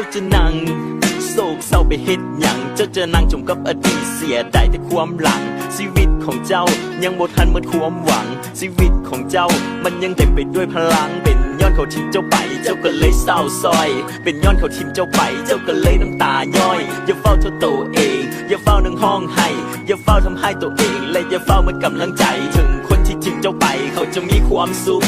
จ้าจะนั่งโศกเศร้าไปเฮ็ดหยังเจ้าจะนั่งจมกับอดีตเสียดายแต่ความหลัง ชีวิตของเจ้ายังบ่ทันหมดความหวัง ชีวิตของเจ้ามันยังเต็มไปด้วยพลังเป็นย้อนเขาทิ้งเจ้าไป เจ้าก็เลยเศร้าซอย เป็นย้อนเขาทิ้งเจ้าไป เจ้าก็เลยน้ำตาย้อย อย่าเฝ้าโทษตัวเอง อย่าเฝ้านั่งห้องให้ อย่าเฝ้าทำให้ตัวเอง และอย่าเฝ้ามันกำลังใจ ถึงคนที่ทิ้งเจ้าไป เขาจะมีความสุข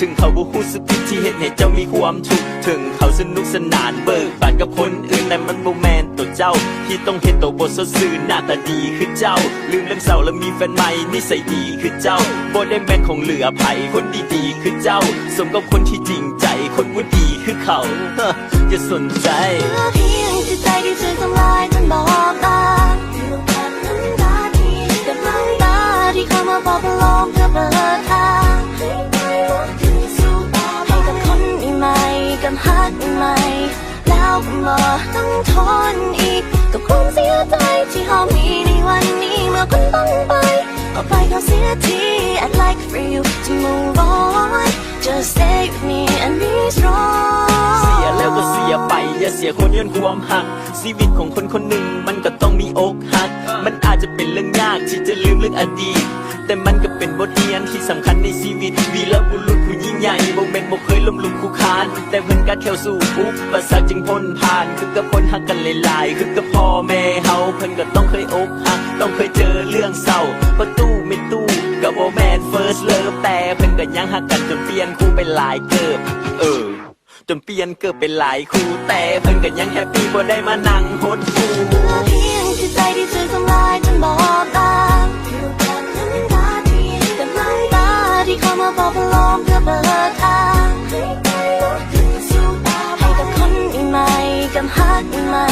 ถึงเขาบ่ฮู้สึกผิดที่เห็นให้เจ้ามีความทุกข์ถึงเขาสนุกสนานเบิกบานกับคนอื่นแต่มันบ่แมนตัวเจ้า ที่ต้องเห็นตัวบ่สดซื่อหน้าตาดีคือเจ้า ลืมเรื่องเศร้าแล้วมีแฟนใหม่นิสัยดีคือเจ้าบ่ได้แม่นของเหลือไผคนดีๆคือเจ้า สมกับคนที่จริงใจคนบ่ดีคือเขาฮะสนใจเพื่อเพียงจิตใจที่ถูกทำลายจนบอบ มาต้องทนอีกกับความเสียใจที่เรามีในวันนี้เมื่อคุณต้องไปออกไปก็เสียที I'd like for you to move on just stay with me and be strong เสียแล้วก็เสียไป อย่าเสียคนย้อนความหักชีวิตของคนคนหนึ่งมันก็ต้องมีอกหัก มันอาจจะเป็นเรื่องยากที่จะลืมเรื่องอดีต แต่มันก็เป็นบทเรียนที่สำคัญในชีวิตวีรบุรุษผู้ยิ่งใหญ่โมเมนต์บ่เคยล้มลุกคุกาน แต่เพิ่นก็แถวสู่อุปสรรคจึงพ้นผ่าน คือกับคนหักกันหลายๆคือกับพ่อแม่เฮาเพิ่นก็ต้องเคยอกหักต้องเคยเจอเรื่องเศร้าประตูไม่ตู้กับโมแมน first love แต่เพิ่นก็ยังหักกันจนเปลี่ยนคู่ไปหลายเกิบเออจนเปลี่ยนเกือบเป็นหลายคู่แต่เพิ่นก็ยังแฮปปี้บ่ได้มานั่งหดหูเพื่เพียงจิตใจที่ถูกทำลายจนบอบบางอยู่กับน้ำตาที่กับน้ำตาที่เข้ามาปลอบลมเพื่อเปิด ใหม่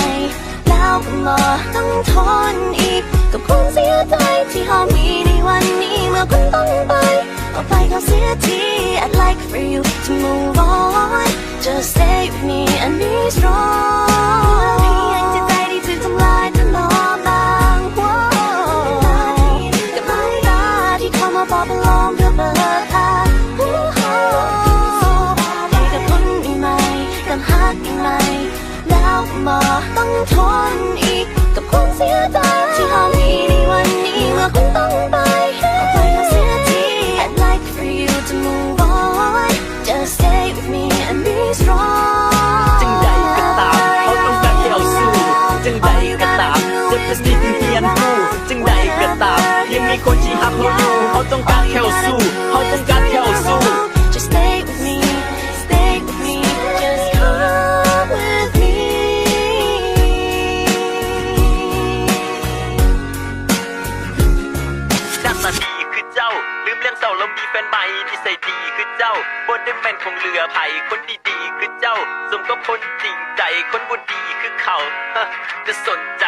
แล้วก็มาต้องทนอีก กับคนเสียใจที่เขามีในวันนี้เมื่อคุณต้องไปออกไปก็เสียที I'd like for you to move on just stay with me and be strong มาต้องทนอีก กับความเสียใจที่เรามีในวันนี้เมื่อคุณต้องไปออกไปก็เสียที I'd like for you to move on just stay with me and be strong จังใดก็ตามเขาต้องการให้เอาสู้จังใดก็ตามจ็บแต่สิ่งที่เฮียนหูจังใดก็ตามยังมีคนที่หักเขาอยู่เขาต้องการแค่เอาสู้เขาต้อง จ้า ลืมเรื่องเศร้าแล้วมีแฟนใหม่นิสัยดีคือเจ้าบนได้แมนของเรือไผ่คนดีๆคือเจ้า สมกับคนจริงใจคนบุญดีคือเขาจะสนใจ